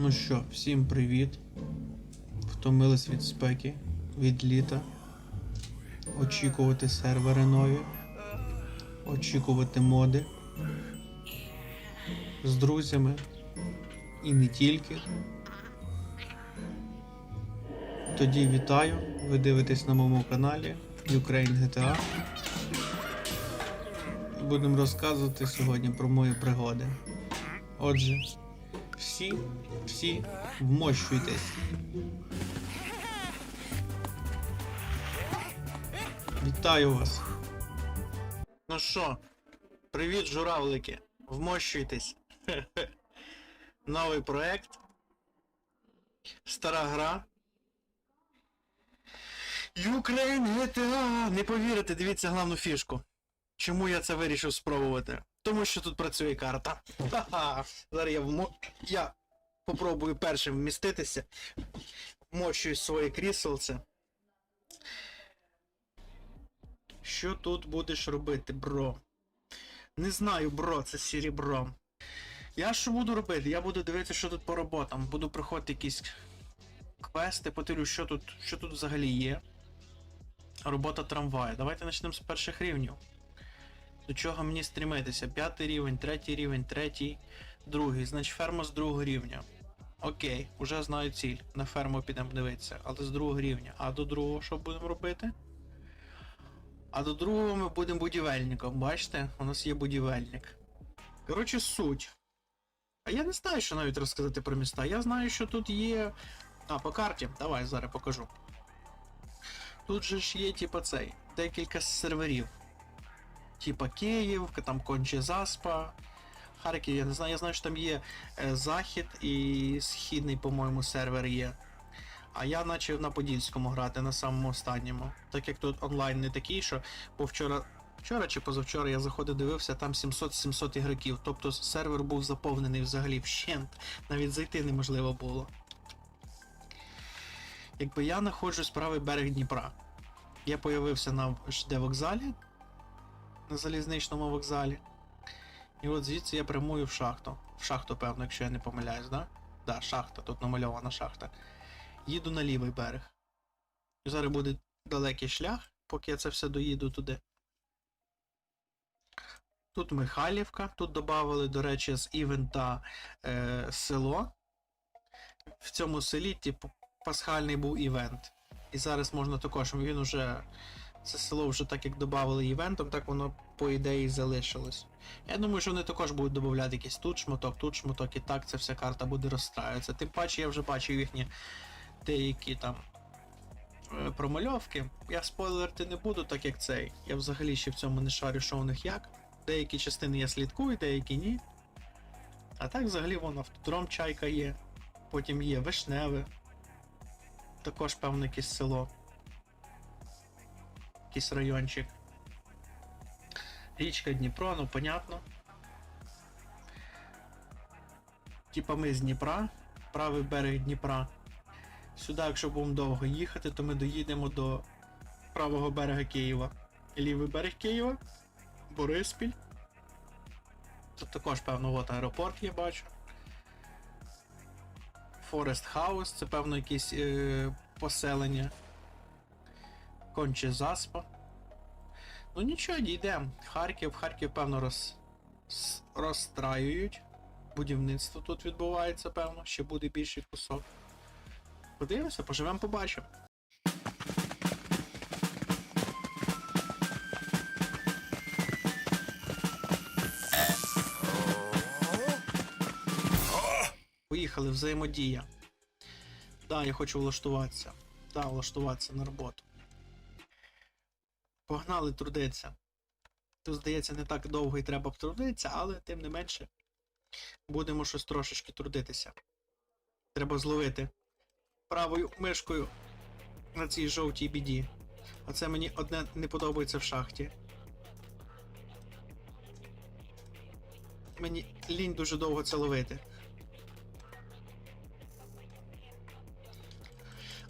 Ну що, всім привіт. Втомились від спеки, від літа. Очікувати сервери нові. Очікувати моди. З друзями. І не тільки. Тоді вітаю. Ви дивитесь на моєму каналі Ukraine GTA. Будемо розказувати сьогодні про мої пригоди. Отже, всі, всі вмощуйтесь. Вітаю вас. Ну що, привіт, журавлики. Вмощуйтесь. Новий проект. Стара гра. Ukraine GTA! Не повірите, дивіться головну фішку. Чому я це вирішив спробувати? Тому що тут працює карта. Ха-ха. Зараз я вмо... Я попробую першим вміститися. Вмощую своє кріселце. Що тут будеш робити, бро? Не знаю, бро, це серебро. Я що буду робити? Я буду дивитися, що тут по роботам. Буду проходити якісь квести, подивлю, що тут, що тут взагалі є. Робота трамвая. Давайте почнемо з перших рівнів. До чого мені стрімитися? П'ятий рівень, третій рівень, третій, другий. Значить ферма з другого рівня. Окей, уже знаю ціль. На ферму підемо дивитися, але з другого рівня. А до другого що будемо робити? А до другого ми будемо будівельником. Бачите? У нас є будівельник. Коротше, суть. А я не знаю, що навіть розказати про міста. Я знаю, що тут є. А, по карті. Давай зараз покажу. Тут же ж є, типа цей, декілька серверів. Типа Київ, там Конче Заспа, Харків, я не знаю, я знаю, що там є е, Захід і Східний, по-моєму, сервер є. А я почав на Подільському грати на самому останньому. Так як тут онлайн не такий, що бо вчора. Вчора чи позавчора я заходив дивився, там 700-700 ігроків. Тобто сервер був заповнений взагалі вщент. Навіть зайти неможливо було. Якби я знаходжусь правий берег Дніпра. Я появився на ЖД вокзалі, на залізничному вокзалі. І от звідси я прямую в шахту. В шахту, певно, якщо я не помиляюсь, да? Да, шахта, тут намальована шахта. Їду на лівий берег. І зараз буде далекий шлях, поки я це все доїду туди. Тут Михайлівка, тут додали, до речі, з івента е, село. В цьому селі, типу, пасхальний був івент. І зараз можна також, він уже. Це село вже так як додали івентом, так воно по ідеї залишилось. Я думаю, що вони також будуть додавати якийсь тут шматок, тут шматок, і так ця вся карта буде розстраюватися. Тим паче я вже бачив їхні деякі там е, промальовки. Я спойлерити не буду, так як цей. Я взагалі ще в цьому не шарю, що у них як. Деякі частини я слідкую, деякі ні. А так взагалі вон автодром чайка є. Потім є вишневе. Також певно якесь село. Якийсь райончик. Річка Дніпро, ну понятно. Типа ми з Дніпра, правий берег Дніпра. Сюди, якщо будемо довго їхати, то ми доїдемо до правого берега Києва. Лівий берег Києва, Бориспіль. Тут також, певно, от аеропорт я бачу. Форест Хаус, це певно якісь е, поселення. Конче Заспа. Ну нічого, дійдемо. Харків, Харків, певно, роз... розстраюють. Будівництво тут відбувається, певно, ще буде більший кусок. Подивимося, поживемо, побачимо. Поїхали, взаємодія. Да, я хочу влаштуватися. Да, влаштуватися на роботу. Погнали трудиться. Тут, здається, не так довго і треба трудитися, але тим не менше будемо щось трошечки трудитися. Треба зловити правою мишкою на цій жовтій біді. А це мені одне не подобається в шахті. Мені лінь дуже довго це ловити.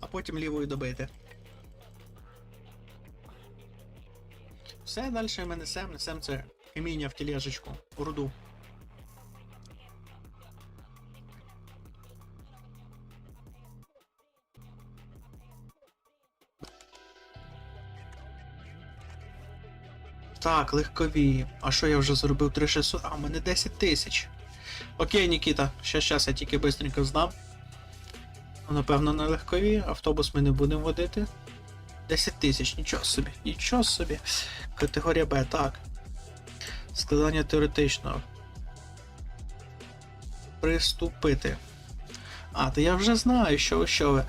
А потім лівою добити. Все далі ми несемо, несемо це каміння в тележечку, в руду. Так, легкові. А що я вже зробив 3600? А, у мене 10 тисяч. Окей, Нікіта, ще щас я тільки швидко здам. Ну, напевно, на легкові, автобус ми не будемо водити. 10 тисяч, нічого собі, нічого собі. Категорія Б, так. Складання теоретичного. Приступити. А, то я вже знаю, що ви, що ви.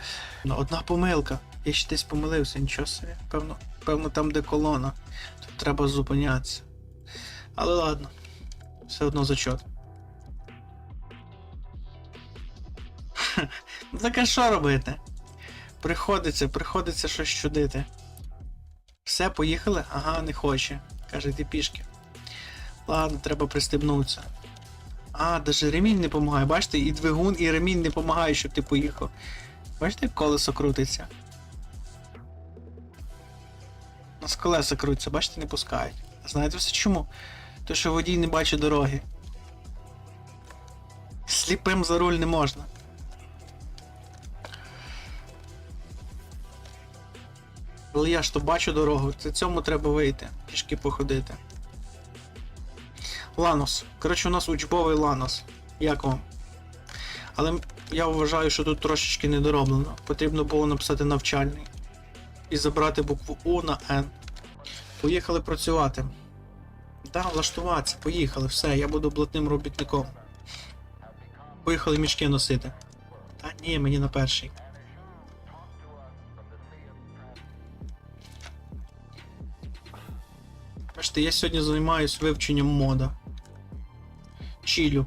Ну, одна помилка. Я ще десь помилився, нічого собі. Певно, певно там, де колона. Тут треба зупинятися. Але ладно. Все одно зачот. Ну так а що робити? Приходиться, приходиться щось чудити. Все, поїхали? Ага, не хоче. Каже, ти пішки. Ладно, треба пристебнутися. А, даже ремінь не допомагає. Бачите, і двигун, і ремінь не допомагає, щоб ти поїхав. Бачите, як колесо крутиться? У нас колеса крутяться, бачите, не пускають. Знаєте все чому? То що водій не бачить дороги. Сліпим за руль не можна. Але я ж то бачу дорогу, це цьому треба вийти, пішки походити. Ланос. Коротше, у нас учбовий Ланос. Як вам? Але я вважаю, що тут трошечки недороблено. Потрібно було написати навчальний. І забрати букву У на Н. Поїхали працювати. Да, влаштуватися, поїхали, все, я буду блатним робітником. Поїхали мішки носити. Та ні, мені на перший. Бачите, я сьогодні займаюся вивченням мода. Чілю.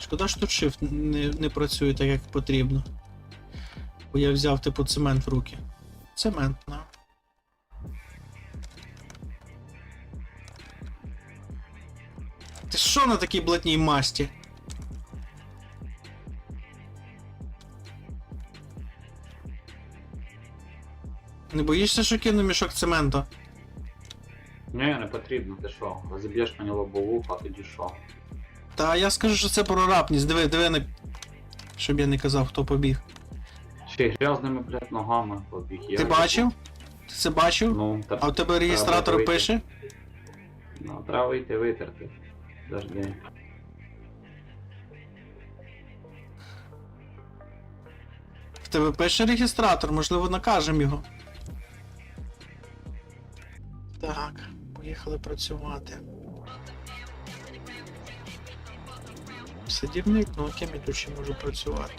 Шкода, що тут shift не, не працює так, як потрібно. Бо я взяв типу цемент в руки. Цемент, на. Ти що на такій блатній масті? Не боїшся, що кину мішок цементу? Ні, не потрібно, ти що? Розіб'єш мені лобову, а тоді що? Та я скажу, що це прорабність. Диви, диви на. Щоб я не казав, хто побіг. Ще й грязними, блядь, ногами побіг. Я Ти бачив? Ти це бачив? Ну, та... А у тебе реєстратор вийти. пише? ну треба вийти витерти. Завжди. В тебе пише реєстратор, можливо, накажемо його. Так, поїхали працювати. Садівник, ну окей, я можу працювати?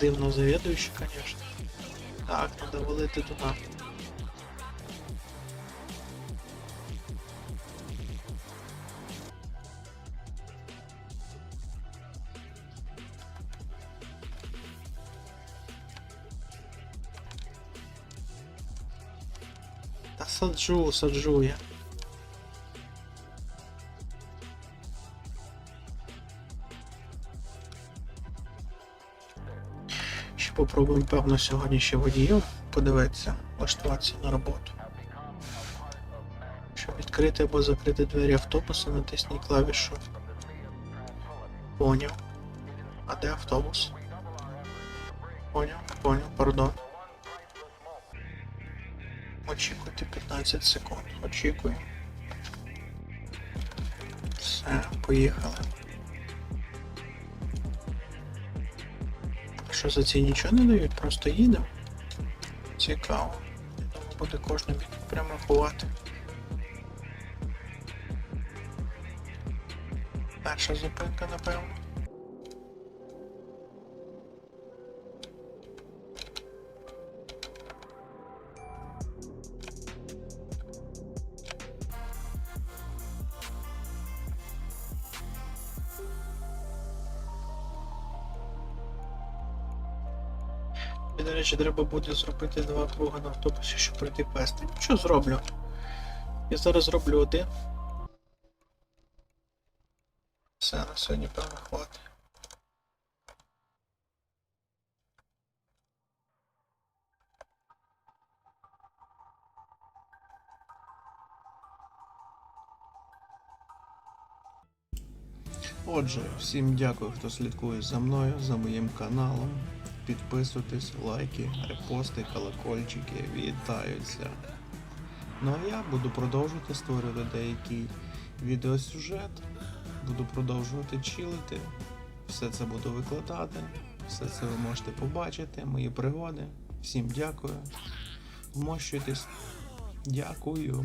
Дивно завідуючи, звісно. Так, треба валити туди. Та саджу, саджу я. Ще попробуємо, певно, сьогодні ще водіїв подивитися, влаштуватися на роботу. Щоб відкрити або закрити двері автобуса, натисніть клавішу. Поняв. А де автобус? Поняв, поняв, пардон. Очікуйте 15 секунд. Очікуємо. Все, поїхали. Що за ці нічого не дають? Просто їдемо. Цікаво. Буде кожен прямо рахувати. Перша зупинка, напевно. І, до речі, треба буде зробити два круги на автобусі, щоб пройти. Ну, Що зроблю? Я зараз зроблю один. Все, на сьогодні певно хватить. Отже, всім дякую, хто слідкує за мною, за моїм каналом. Підписуйтесь, лайки, репости, колокольчики вітаються. Ну а я буду продовжувати створювати деякий відеосюжет, буду продовжувати чилити, все це буду викладати, все це ви можете побачити, мої пригоди. Всім дякую. Вмощуйтесь. Дякую.